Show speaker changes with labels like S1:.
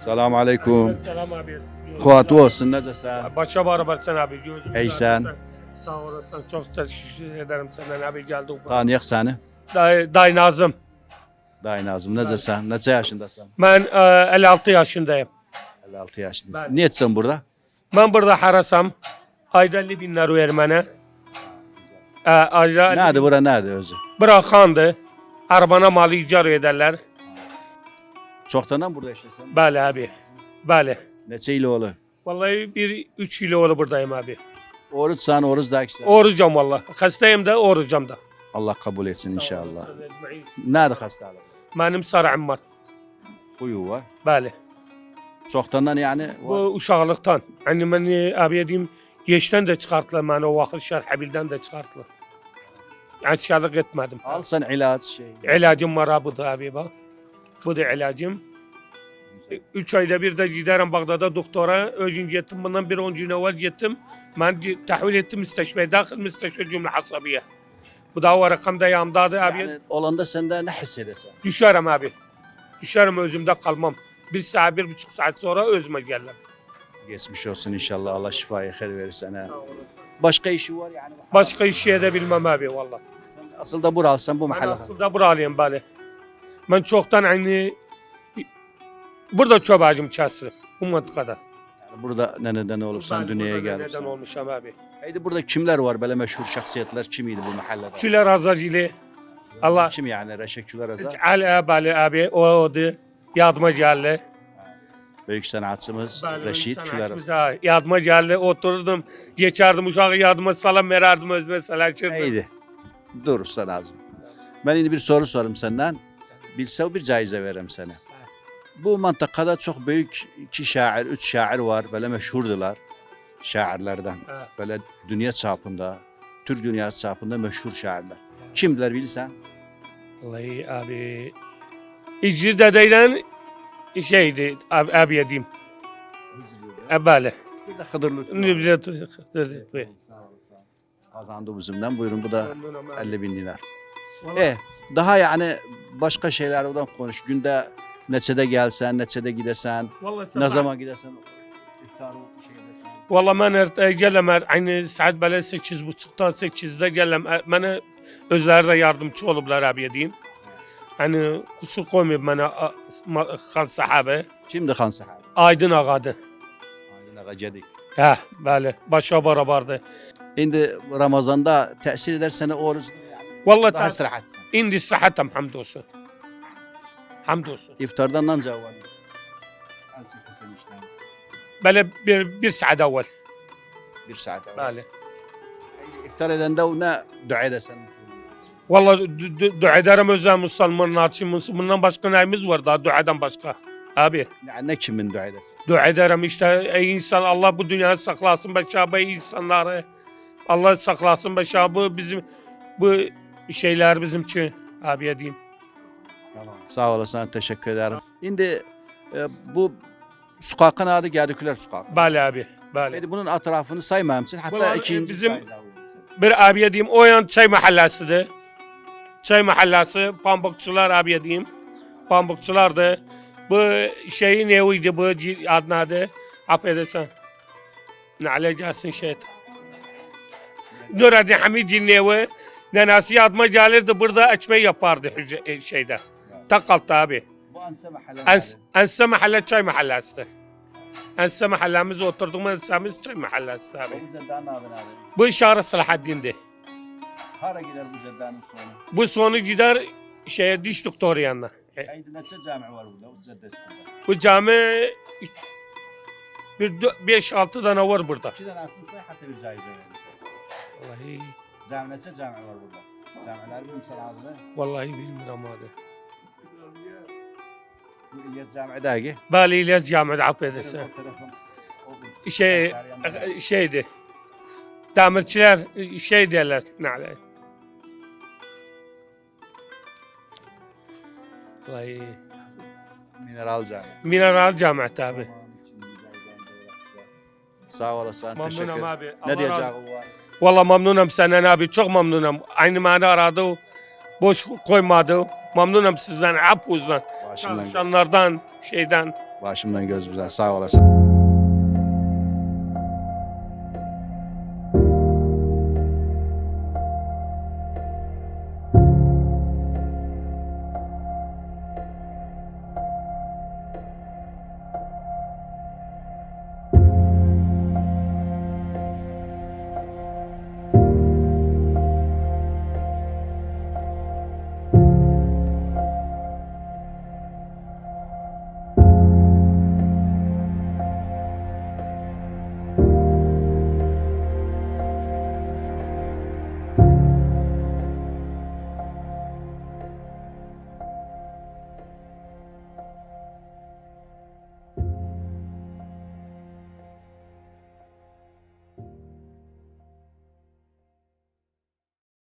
S1: Selamun Aleyküm.
S2: Selam abi.
S1: Kuatı olsun necəsən?
S2: Başa beraber sen abi.
S1: Ey sen.
S2: Sağ olasın. Çok teşekkür ederim senden abi geldin.
S1: Tanıyıq səni.
S2: Day, Day Nazım.
S1: Day Nazım, necəsən? Neçə yaşındasan?
S2: Ben e, 56 yaşındayım.
S1: 56 yaşındasın.
S2: Ben-
S1: Niyeçsən burada?
S2: Ben burada harasam. Ayda 50 bin lira. E, ayda
S1: Nədir bura, nədir özü?
S2: Bırakandı. Arabana malı icara ederler.
S1: Çoxdandan burada işləsən?
S2: Bəli abi. Bəli.
S1: Neçə il olur?
S2: Vallahi bir 3 yıl oldu buradayım abi.
S1: Oruçsan, oruz da ikisi.
S2: Orucam vallahi. Hastayım da orucam da.
S1: Allah kabul etsin inşallah. Nədir xəstəlik?
S2: Benim sarım var.
S1: Huyu var.
S2: Bəli.
S1: Çoxdandan yəni
S2: Bu uşaqlıqdan. Yəni mən e, abi deyim, geçdən də çıxartdılar məni o vaxt Şərhəbildən də çıxartdılar. Yəni şikayət etmədim.
S1: Alsan ilaç şey.
S2: İlacım var budur abi bak. Budur ilacım. 3 ayda bir de giderim Bağdat'a doktora. Özüm gittim bundan bir 10 gün evvel gittim. Ben tahvil ettim müsteşfeye. Dahil müsteşfe cümle hasabiye. Bu da o rakamda yanımdadı abi.
S1: Yəni olanda səndə nə hiss edəsən?
S2: Düşerim abi. Düşerim özümde kalmam. Bir saat, bir buçuk saat sonra özüme geldim.
S1: Geçmiş olsun inşallah. Allah şifayı xeyir verir sənə. Başqa işi var yəni?
S2: Başka iş de bilmem abi valla.
S1: Asıl da buralsan bu
S2: Ben
S1: mahallədə.
S2: aslında buralıyım bari. Ben çoktan aynı burada çöp ağacım kesirim. Bu mantıkada.
S1: Yəni burada nənədən olubsan, dünyaya
S2: Neden
S1: gəlibsən.
S2: olmuşam abi.
S1: Haydi burada kimlər var? Belə məşhur şəxsiyyətlər kim idi bu məhəllədə?
S2: Çüler Azacili. Allah
S1: Kim yəni Rəşəkülər Azar?
S2: Ali Abali abi o odu. Yadıma geldi.
S1: Böyük sənətçimiz Rəşid Külər Azar.
S2: Ha, yadıma geldi. Oturdum. Geçerdim uşağı yadıma salam vererdim özüne salaşırdım.
S1: Neydi? Dur usta lazım. Mən indi bir soru sorum səndən. Bilsə bir caizə verəm sənə. Bu məntiqədə çox böyük iki şair, üç şair var, belə məşhurdular şairlərdən. Belə dünya çapında, Türk dünyası çapında məşhur şairlər. Kimdilər bilirsən?
S2: Vallahi abi. İcri dedeyle şeydi abi, abiye diyeyim. Ebali.
S1: Bir Xıdırlı.
S2: Ne bize
S1: Kazandı bizimden. Buyurun bu da 50 bin dinar. E, daha yani başka şeylerden konuş. Günde neçede gelsen, neçede gidesen, ne zaman gidesen, iftar şey desen.
S2: Valla ben er, gelem er, aynı saat böyle sekiz buçukta sekizde gelem. Er, bana özleri de yardımcı olublar abiye diyeyim. Hani kusur koymayıp bana a- ma- han sahabe.
S1: Şimdi Han sahabe.
S2: Aydın ağadı.
S1: Aydın ağa gedik.
S2: Heh böyle başa barabardı.
S1: Şimdi Ramazan'da tesir eder seni oruç.
S2: Valla
S1: Daha
S2: ta-
S1: istirahatsin.
S2: indi sıhhatem hamdolsun. Hamdolsun.
S1: İftardan anca var. Azıcık kesin işlem.
S2: Böyle bir, bir saat evvel.
S1: Bir saat evvel.
S2: Böyle.
S1: İftar edende o ne dua edersen.
S2: Valla du- du- dua ederim özel Müslümanlar için. Bundan başka neyimiz var daha duadan başka. Abi
S1: Yani ne kimin dua edersen.
S2: dua ederim işte ey insan Allah bu dünyayı saklasın be şabı insanları. Allah saklasın be şabı bizim bu şeyler bizim için abiye diyeyim.
S1: Tamam. Sağ olasın, teşekkür ederim. Şimdi e, bu sokakın adı Gerdiküler Sokak.
S2: Bale abi. Bale.
S1: Yani bunun etrafını saymam için hatta
S2: Vallahi
S1: ikinci
S2: bizim- Bir abiye diyeyim o yan çay mahallesidir. Çay mahallesi pambıkçılar abiye diyeyim. Pambıkçılardı. Bu şeyin eviydi bu ci- adı. Affedersen. Ne alacaksın şey. Nuradin Hamid'in evi. Nenesi yadıma gelirdi burada açma yapardı hüce- e, şeyde. Takalttı abi.
S1: Bu Anse mahalle.
S2: Ens, ense mahalle çay mahallesi. Ense mahallemiz oturduğumuz ensemiz çay mahallesi abi.
S1: Bu zeddanın adı nedir?
S2: Bu işaret Salahaddin'di.
S1: Hara gider bu zeddanın sonu?
S2: Bu sonu gider şeye diş doktoru yanına. E,
S1: Haydi neçe cami var burada bu zeddesinde?
S2: Bu cami bir 5-6 tane var burada.
S1: İki tane aslında say hatta bir caize verirse.
S2: Vallahi
S1: Cami neçe cami var burada? Camiler bir misal adını.
S2: vallahi bilmiyorum abi.
S1: Bu İlyas Camii dergi.
S2: Bali İlyas Cami affedersin.
S1: O telefon. o bir-
S2: Şey
S1: yanında.
S2: şeydi. Demirçiler şey derler. Ne alay. Vallahi
S1: Mineral Camii.
S2: Mineral Cami abi.
S1: Sağ olasın. teşekkür
S2: Memnunum abi.
S1: Ne diyeceğim var?
S2: Valla memnunum senden abi. Çok memnunum. Aynı beni aradı. Boş koymadı. Memnunum sizden. Hepinizden.
S1: Başımdan.
S2: Çalışanlardan, şeyden.
S1: Başımdan gözümüzden sağ olasın.